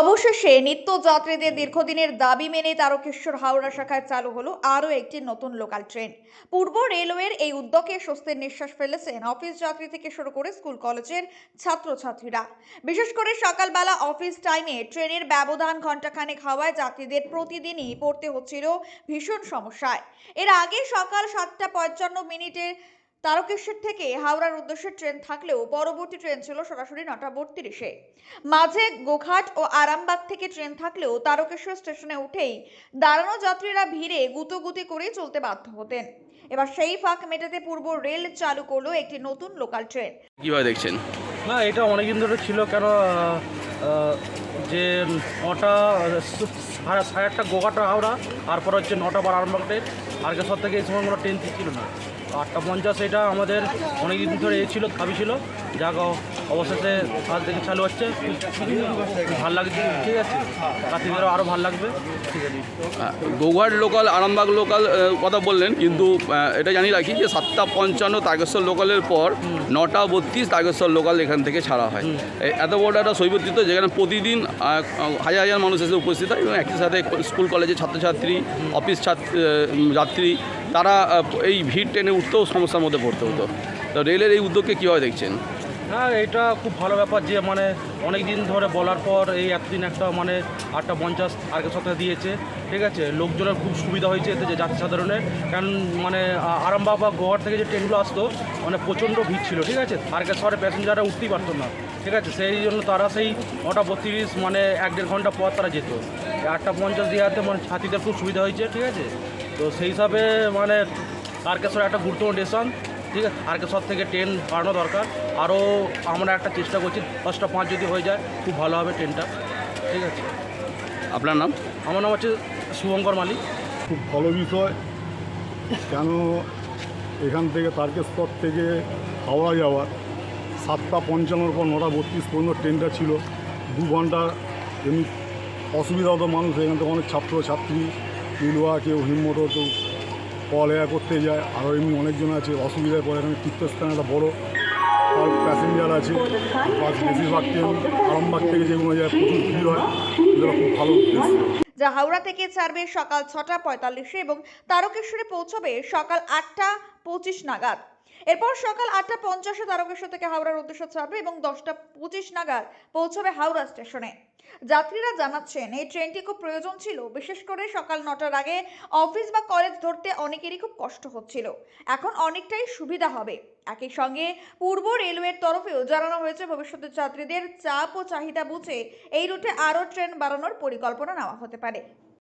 অবশেষে নিত্যযাত্রীদের দীর্ঘদিনের দাবি মেনে তারকেশ্বর হাওড়া শাখায় চালু হলো আরও একটি নতুন লোকাল ট্রেন। পূর্ব রেলওয়ের এই উদ্যোগে স্বস্তির নিঃশ্বাস ফেলেছেন অফিস যাত্রী থেকে শুরু করে স্কুল কলেজের ছাত্রছাত্রীরা। বিশেষ করে সকালবেলা অফিস টাইমে ট্রেনের ব্যবধান ঘণ্টাখানেক হওয়ায় যাত্রীদের প্রতিদিনই পড়তে হচ্ছিল ভীষণ সমস্যায়। এর আগে সকাল সাতটা পঞ্চান্ন মিনিটে তারকেশ্বর থেকে হাওড়ার উদ্দেশ্যে ট্রেন থাকলেও পরবর্তী ট্রেন ছিল সরাসরি নটা বত্রিশে। মাঝে গোঘাট ও আরামবাগ থেকে ট্রেন থাকলেও তারকেশ্বর স্টেশনে উঠেই দাঁড়ানো যাত্রীরা ভিড়ে গুতোগুতি করেই চলতে বাধ্য হতেন। এবার সেই ফাঁক মেটাতে পূর্ব রেল চালু করল একটি নতুন লোকাল ট্রেন কীভাবে দেখছেন? না এটা অনেকদিন ধরে ছিল কেন যে নটা সাড়ে সাড়ে আটটা গোঘাটা হাওড়া তারপর হচ্ছে নটা বার আরামবাগ ট্রেন। আগে সব থেকে এই সময় কোনো ট্রেন ছিল না। আটটা পঞ্চাশ এটা আমাদের অনেক দিন ধরে এ ছিল দাবি ছিল। যা অবশেষে আজ থেকে চালু হচ্ছে। ভালো লাগছে ঠিক আছে। রাত্রিদেরও আরও ভালো লাগবে। ঠিক আছে। গৌঘাট লোকাল আরামবাগ লোকাল কথা বললেন কিন্তু এটা জানি রাখি যে সাতটা পঞ্চান্ন তারকেশ্বর লোকালের পর নটা বত্রিশ তারকেশ্বর লোকাল এখান থেকে ছাড়া হয়। এত বড় একটা শৈবতীর্থ যেখানে প্রতিদিন হাজার হাজার মানুষ এসে উপস্থিত হয় এবং একই সাথে স্কুল, কলেজের ছাত্রছাত্রী, অফিস যাত্রী, তারা এই ভিড় টেনে উঠতেও সমস্যার মধ্যে পড়তে হতো। তো রেলের এই উদ্যোগকে কীভাবে দেখছেন? হ্যাঁ এটা খুব ভালো ব্যাপার যে মানে অনেক দিন ধরে বলার পর এই একদিন একটা মানে আটটা পঞ্চাশ আগের সপ্তাহে দিয়েছে, ঠিক আছে? লোকজনের খুব সুবিধা হয়েছে এতে যে যাত্রী সাধারণের। কারণ মানে আ- আরামবাগ বা গোয়ার থেকে যে ট্রেনগুলো আসতো মানে প্রচণ্ড ভিড় ছিল, ঠিক আছে? তারকে শহরে প্যাসেঞ্জাররা উঠতেই পারতো না, ঠিক আছে? সেই জন্য তারা সেই নটা বত্রিশ মানে এক দেড় ঘণ্টা পর তারা যেত। আটটা পঞ্চাশ দেওয়াতে মানে ছাত্রীদের খুব সুবিধা হয়েছে, ঠিক আছে? তো সেই হিসাবে মানে তারকেশ্বর একটা গুরুত্বপূর্ণ স্টেশন ঠিক আছে? তারকেশ্বর থেকে ট্রেন বাড়ানো দরকার। আরও আমরা একটা চেষ্টা করছি দশটা পাঁচ যদি হয়ে যায় খুব ভালো হবে ট্রেনটা ঠিক আছে? আপনার নাম? আমার নাম হচ্ছে শুভঙ্কর মালিক। খুব ভালো বিষয়। কেন এখান থেকে তারকেশ্বর থেকে হাওড়া যাওয়ার? সাতটা পঞ্চান্নর পর নটা বত্রিশ পর্যন্ত ট্রেনটা ছিল। দু ঘণ্টা এমনি অসুবিধা হতো মানুষ। এখান থেকে অনেক ছাত্র ছাত্রী কেউ হিমমোটর কেউ পড়ালেখা করতে যায়। আরও এমনি অনেকজন আছে, অসুবিধায় পড়ে, এখানে তীর্থস্থান একটা বড়ো প্যাসেঞ্জার আছে। বাস বেশিরভাগ ট্রেন আরামবাগ থেকে যেগুলো যায়, প্রচুর ভিড় হয়। এগুলো খুব ভালো যা হাওড়া থেকে ছাড়বে সকাল ছটা পঁয়তাল্লিশে এবং তারকেশ্বরে পৌঁছবে সকাল আটটা পঁচিশ নাগাদ। এরপর সকাল আটটা পঞ্চাশে তারকেশ্বর থেকে হাওড়ার উদ্দেশ্য ছাড়বে এবং দশটা পঁচিশ নাগাদ পৌঁছবে হাওড়া স্টেশনে। যাত্রীরা জানাচ্ছেন, এই ট্রেনটি খুব প্রয়োজন ছিল। বিশেষ করে সকাল নটার আগে অফিস বা কলেজ ধরতে অনেকেরই খুব কষ্ট হচ্ছিল। এখন অনেকটাই সুবিধা হবে। একই সঙ্গে পূর্ব রেলওয়ের তরফেও জানানো হয়েছে ভবিষ্যতের যাত্রীদের চাপ ও চাহিদা বুঝে এই রুটে আরও ট্রেন বাড়ানোর পরিকল্পনা নেওয়া হতে পারে।